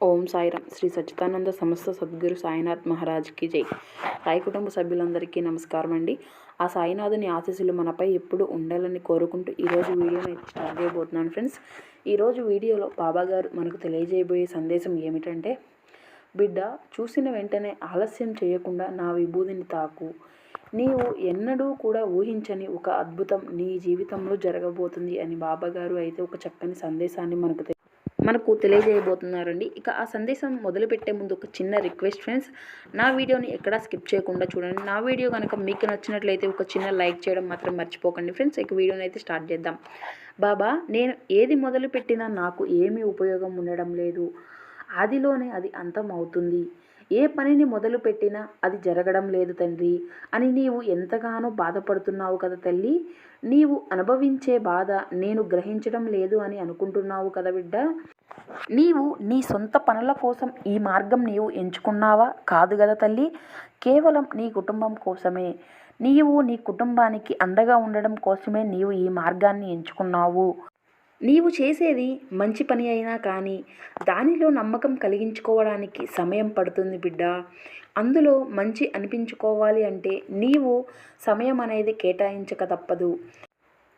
ఓం సాయిరామ్ శ్రీ సచ్చిదానంద సమస్త సద్గురు సాయినాథ్ మహారాజ్కి జై. సాయి కుటుంబ సభ్యులందరికీ నమస్కారం అండి ఆ సాయినాథుని ఆశీస్సులు మనపై ఎప్పుడు ఉండాలని కోరుకుంటూ ఈరోజు వీడియోని స్టార్ట్ చేయబోతున్నాను ఫ్రెండ్స్. ఈరోజు వీడియోలో బాబాగారు మనకు తెలియజేయబోయే సందేశం ఏమిటంటే బిడ్డ చూసిన వెంటనే ఆలస్యం చేయకుండా నా విభూతిని తాకు. నీవు ఎన్నడూ కూడా ఊహించని ఒక అద్భుతం నీ జీవితంలో జరగబోతుంది అని బాబాగారు అయితే ఒక చక్కని సందేశాన్ని మనకు మనకు తెలియజేయబోతున్నారండి. ఇక ఆ సందేశం మొదలుపెట్టే ముందు ఒక చిన్న రిక్వెస్ట్ ఫ్రెండ్స్. నా వీడియోని ఎక్కడా స్కిప్ చేయకుండా చూడండి. నా వీడియో కనుక మీకు నచ్చినట్లయితే ఒక చిన్న లైక్ చేయడం మాత్రం మర్చిపోకండి ఫ్రెండ్స్. ఇక వీడియోని అయితే స్టార్ట్ చేద్దాం. బాబా నేను ఏది మొదలుపెట్టినా నాకు ఏమీ ఉపయోగం ఉండడం లేదు. ఆదిలోనే అది అంతం అవుతుంది. ఏ పనిని మొదలు పెట్టినా అది జరగడం లేదు తండ్రి అని నీవు ఎంతగానో బాధపడుతున్నావు కదా తల్లి. నీవు అనుభవించే బాధ నేను గ్రహించడం లేదు అని అనుకుంటున్నావు కదా బిడ్డ. నీవు నీ సొంత పనుల కోసం ఈ మార్గం నీవు ఎంచుకున్నావా? కాదు కదా తల్లి. కేవలం నీ కుటుంబం కోసమే. నీవు నీ కుటుంబానికి అండగా ఉండడం కోసమే నీవు ఈ మార్గాన్ని ఎంచుకున్నావు. నీవు చేసేది మంచి పని అయినా కానీ దానిలో నమ్మకం కలిగించుకోవడానికి సమయం పడుతుంది బిడ్డ. అందులో మంచి అనిపించుకోవాలి అంటే నీవు సమయం అనేది కేటాయించక తప్పదు.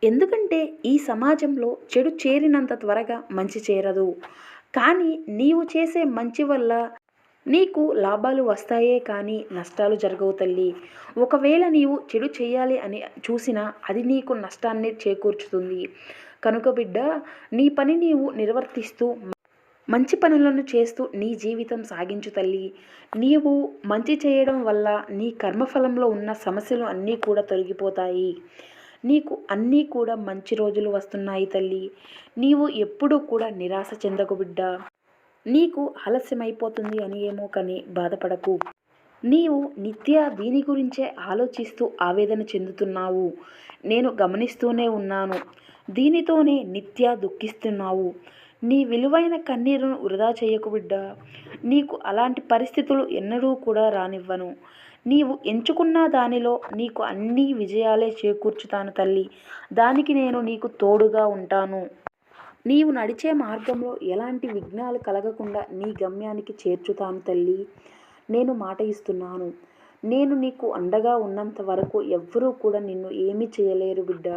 ఎందుకంటే ఈ సమాజంలో చెడు చేరినంత త్వరగా మంచి చేరదు. కానీ నీవు చేసే మంచి వల్ల నీకు లాభాలు వస్తాయే కానీ నష్టాలు జరగవు తల్లి. ఒకవేళ నీవు చెడు చేయాలి అని చూసినా అది నీకు నష్టాన్ని చేకూర్చుతుంది. కనుక బిడ్డ నీ పని నీవు నిర్వర్తిస్తూ మంచి పనులను చేస్తూ నీ జీవితం సాగించు తల్లి. నీవు మంచి చేయడం వల్ల నీ కర్మఫలంలో ఉన్న సమస్యలు అన్నీ కూడా తొలగిపోతాయి. నీకు అన్నీ కూడా మంచి రోజులు వస్తున్నాయి తల్లి. నీవు ఎప్పుడూ కూడా నిరాశ చెందకు బిడ్డ. నీకు ఆలస్యమైపోతుంది అని ఏమో కానీ బాధపడకు. నీవు నిత్య దీని గురించే ఆలోచిస్తూ ఆవేదన చెందుతున్నావు. నేను గమనిస్తూనే ఉన్నాను. దీనితోనే నిత్య దుఃఖిస్తున్నావు. నీ విలువైన కన్నీరును వృధా చేయకు బిడ్డ. నీకు అలాంటి పరిస్థితులు ఎన్నడూ కూడా రానివ్వను. నీవు ఎంచుకున్న దానిలో నీకు అన్ని విజయాలే చేకూర్చుతాను తల్లి. దానికి నేను నీకు తోడుగా ఉంటాను. నీవు నడిచే మార్గంలో ఎలాంటి విఘ్నాలు కలగకుండా నీ గమ్యానికి చేర్చుతాను తల్లి. నేను మాట ఇస్తున్నాను. నేను నీకు అండగా ఉన్నంత వరకు ఎవ్వరూ కూడా నిన్ను ఏమీ చేయలేరు బిడ్డ.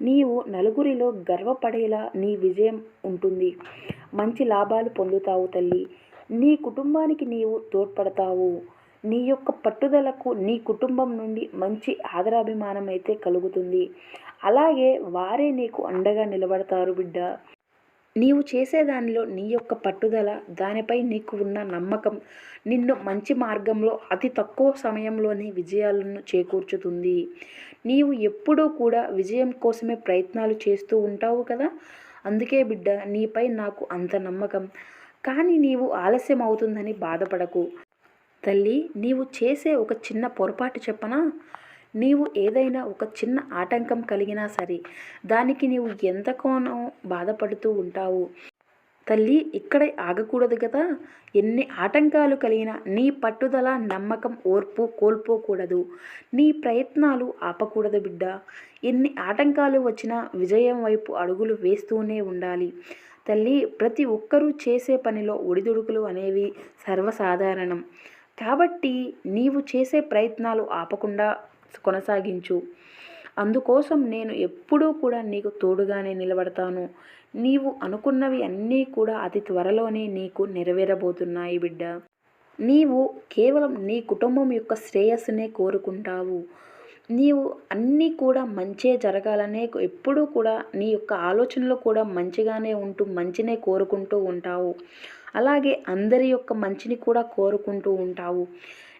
నీవు నలుగురిలో గర్వపడేలా నీ విజయం ఉంటుంది. మంచి లాభాలు పొందుతావు తల్లి. నీ కుటుంబానికి నీవు తోడ్పడతావు. నీ యొక్క పట్టుదలకు నీ కుటుంబం నుండి మంచి ఆదరాభిమానం అయితే కలుగుతుంది. అలాగే వారే నీకు అండగా నిలబడతారు బిడ్డ. నీవు చేసే దానిలో నీ యొక్క పట్టుదల దానిపై నీకు ఉన్న నమ్మకం నిన్ను మంచి మార్గంలో అతి తక్కువ సమయంలోనే విజయాలను చేకూర్చుతుంది. నీవు ఎప్పుడూ కూడా విజయం కోసమే ప్రయత్నాలు చేస్తూ ఉంటావు కదా? అందుకే బిడ్డ నీపై నాకు అంత నమ్మకం. కానీ నీవు ఆలస్యం అవుతుందని బాధపడకు. తల్లి నీవు చేసే ఒక చిన్న పొరపాటు చెప్పనా? నీవు ఏదైనా ఒక చిన్న ఆటంకం కలిగినా సరే దానికి నీవు ఎంతగానో బాధపడుతూ ఉంటావు. తల్లి ఇక్కడే ఆగకూడదు కదా. ఎన్ని ఆటంకాలు కలిగినా నీ పట్టుదల నమ్మకం ఓర్పు కోల్పోకూడదు. నీ ప్రయత్నాలు ఆపకూడదు బిడ్డ. ఎన్ని ఆటంకాలు వచ్చినా విజయం వైపు అడుగులు వేస్తూనే ఉండాలి. తల్లి ప్రతి ఒక్కరూ చేసే పనిలో ఒడిదుడుకులు అనేవి సర్వసాధారణం. కాబట్టి నీవు చేసే ప్రయత్నాలు ఆపకుండా కొనసాగించు. అందుకోసం నేను ఎప్పుడూ కూడా నీకు తోడుగానే నిలబడతాను. నీవు అనుకున్నవి అన్నీ కూడా అతి త్వరలోనే నీకు నెరవేరబోతున్నాయి బిడ్డ. నీవు కేవలం నీ కుటుంబం యొక్క శ్రేయస్సునే కోరుకుంటావు. నీవు అన్నీ కూడా మంచే జరగాలనే ఎప్పుడూ కూడా నీ యొక్క ఆలోచనలు కూడా మంచిగానే ఉంటూ మంచినే కోరుకుంటూ ఉంటావు. అలాగే అందరి యొక్క మంచిని కూడా కోరుకుంటూ ఉంటావు.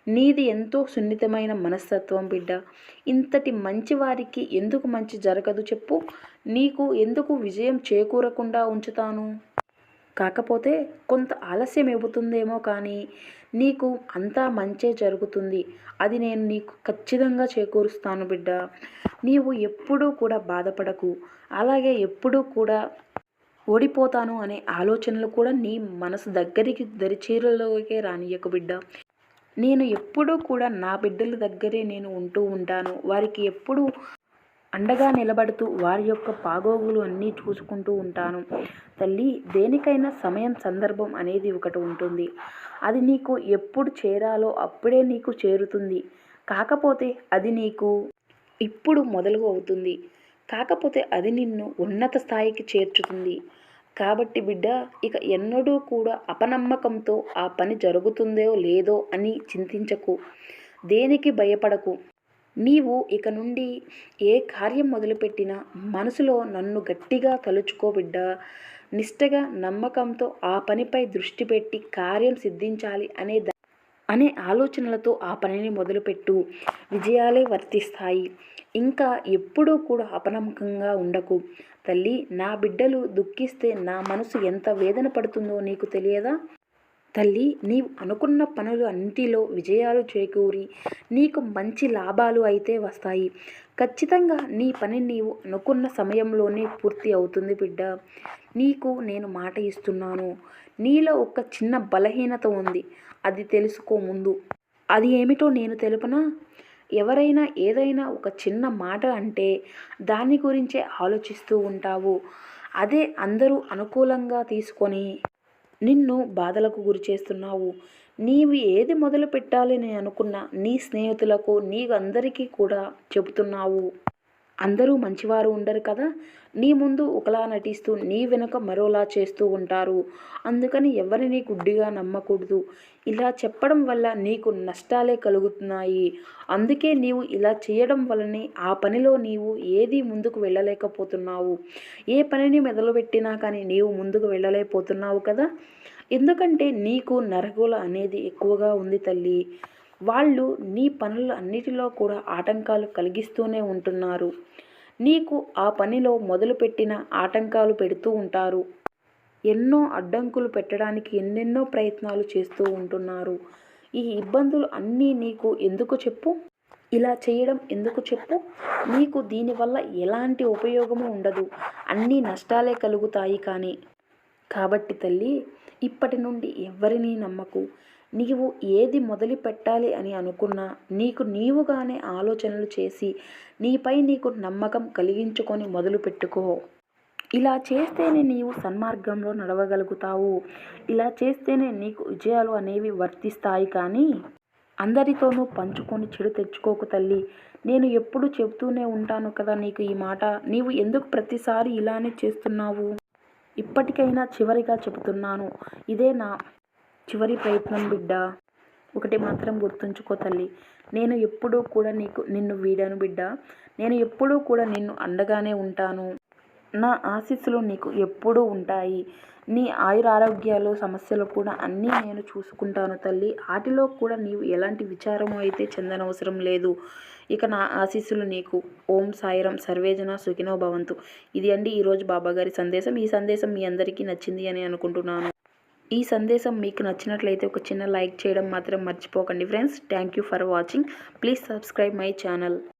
నీది ఎంతో సున్నితమైన మనస్తత్వం బిడ్డ. ఇంతటి మంచి వారికి ఎందుకు మంచి జరగదు చెప్పు. నీకు ఎందుకు విజయం చేకూరకుండా ఉంచుతాను? కాకపోతే కొంత ఆలస్యం ఇవ్వుతుందేమో కానీ నీకు అంతా మంచే జరుగుతుంది. అది నేను నీకు ఖచ్చితంగా చేకూరుస్తాను బిడ్డ. నీవు ఎప్పుడూ కూడా బాధపడకు. అలాగే ఎప్పుడూ కూడా ఓడిపోతాను అనే ఆలోచనలు కూడా నీ మనసు దగ్గరికి దరిచీరలోకే రానియకు బిడ్డ. నేను ఎప్పుడూ కూడా నా బిడ్డల దగ్గరే నేను ఉంటూ ఉంటాను. వారికి ఎప్పుడూ అండగా నిలబడుతూ వారి యొక్క బాగోగులు అన్నీ చూసుకుంటూ ఉంటాను. తల్లి దేనికైనా సమయం సందర్భం అనేది ఒకటి ఉంటుంది. అది నీకు ఎప్పుడు చేరాలో అప్పుడే నీకు చేరుతుంది. కాకపోతే అది నీకు ఇప్పుడు మొదలు అవుతుంది. కాకపోతే అది నిన్ను ఉన్నత స్థాయికి చేర్చుతుంది. కాబట్టి బిడ్డ ఇక ఎన్నడూ కూడా అపనమ్మకంతో ఆ పని జరుగుతుందో లేదో అని చింతించకు. దేనికి భయపడకు? నీవు ఇక నుండి ఏ కార్యం మొదలుపెట్టినా మనసులో నన్ను గట్టిగా తలుచుకో బిడ్డ. నిష్టగా నమ్మకంతో ఆ పనిపై దృష్టి పెట్టి కార్యం సిద్ధించాలి అనే అనే ఆలోచనలతో ఆ పనిని మొదలుపెట్టు. విజయాలే వర్తిస్తాయి. ఇంకా ఎప్పుడూ కూడా అపనమ్మకంగా ఉండకు. తల్లి నా బిడ్డలు దుఃఖిస్తే నా మనసు ఎంత వేదన పడుతుందో నీకు తెలియదా? తల్లి నీవు అనుకున్న పనులు అన్నిటిలో విజయాలు చేకూరి నీకు మంచి లాభాలు అయితే వస్తాయి. ఖచ్చితంగా నీ పని నీవు అనుకున్న సమయంలోనే పూర్తి అవుతుంది బిడ్డ. నీకు నేను మాట ఇస్తున్నాను. నీలో ఒక చిన్న బలహీనత ఉంది. అది తెలుసుకో ముందు. అది ఏమిటో నేను తెలుపనా? ఎవరైనా ఏదైనా ఒక చిన్న మాట అంటే దాని గురించే ఆలోచిస్తూ ఉంటావు. అదే అందరూ అనుకూలంగా తీసుకొని నిన్ను బాధలకు గురి చేస్తున్నావు. నీవు ఏది మొదలు పెట్టాలని అనుకున్నా నీ స్నేహితులకు నీ అందరికీ కూడా చెబుతున్నావు. అందరూ మంచివారు ఉండరు కదా? నీ ముందు ఒకలా నటిస్తూ నీ వెనుక మరోలా చేస్తూ ఉంటారు. అందుకని ఎవరిని గుడ్డిగా నమ్మకూడదు. ఇలా చెప్పడం వల్ల నీకు నష్టాలే కలుగుతున్నాయి. అందుకే నీవు ఇలా చేయడం వల్లనే ఆ పనిలో నీవు ఏది ముందుకు వెళ్ళలేకపోతున్నావు. ఏ పనిని మొదలుపెట్టినా కానీ నీవు ముందుకు వెళ్ళలేకపోతున్నావు కదా? ఎందుకంటే నీకు నరగోల అనేది ఎక్కువగా ఉంది తల్లి. వాళ్ళు నీ పనులు అన్నిటిలో కూడా ఆటంకాలు కలిగిస్తూనే ఉంటున్నారు. నీకు ఆ పనిలో మొదలుపెట్టిన ఆటంకాలు పెడుతూ ఉంటారు. ఎన్నో అడ్డంకులు పెట్టడానికి ఎన్నెన్నో ప్రయత్నాలు చేస్తూ ఉంటున్నారు. ఈ ఇబ్బందులు అన్నీ నీకు ఎందుకు చెప్పు? ఇలా చేయడం ఎందుకు చెప్పు? నీకు దీనివల్ల ఎలాంటి ఉపయోగము ఉండదు. అన్నీ నష్టాలే కలుగుతాయి కానీ. కాబట్టి తల్లి ఇప్పటి నుండి ఎవరినీ నమ్మకు. నీవు ఏది మొదలు పెట్టాలి అని అనుకున్నా నీకు నీవుగానే ఆలోచనలు చేసి నీపై నీకు నమ్మకం కలిగించుకొని మొదలు పెట్టుకో. ఇలా చేస్తేనే నీవు సన్మార్గంలో నడవగలుగుతావు. ఇలా చేస్తేనే నీకు విజయాలు అనేవి వర్తిస్తాయి కానీ అందరితోనూ పంచుకొని చెడు తెచ్చుకోకు తల్లి. నేను ఎప్పుడు చెబుతూనే ఉంటాను కదా నీకు ఈ మాట. నీవు ఎందుకు ప్రతిసారి ఇలానే చేస్తున్నావు? ఇప్పటికైనా చివరిగా చెబుతున్నాను. ఇదే నా చివరి ప్రయత్నం బిడ్డ. ఒకటి మాత్రం గుర్తుంచుకో తల్లి. నేను ఎప్పుడూ కూడా నీకు నిన్ను వీడాను బిడ్డ. నేను ఎప్పుడూ కూడా నిన్ను అండగానే ఉంటాను. నా ఆశీస్సులు నీకు ఎప్పుడూ ఉంటాయి. నీ ఆయురారోగ్యాలు సమస్యలు కూడా అన్నీ నేను చూసుకుంటాను తల్లి. వాటిలో కూడా నీవు ఎలాంటి విచారము అయితే చెందనవసరం లేదు. ఇక నా ఆశీస్సులు నీకు. ఓం సాయిరం సర్వేజన సుఖినో భవంతు. ఇది అండి ఈరోజు బాబాగారి సందేశం. ఈ సందేశం మీ అందరికీ నచ్చింది అని అనుకుంటున్నాను. ఈ సందేశం మీకు నచ్చినట్లయితే ఒక చిన్న లైక్ చేయడం మాత్రం మర్చిపోకండి. Friends thank you for watching. Please subscribe my channel.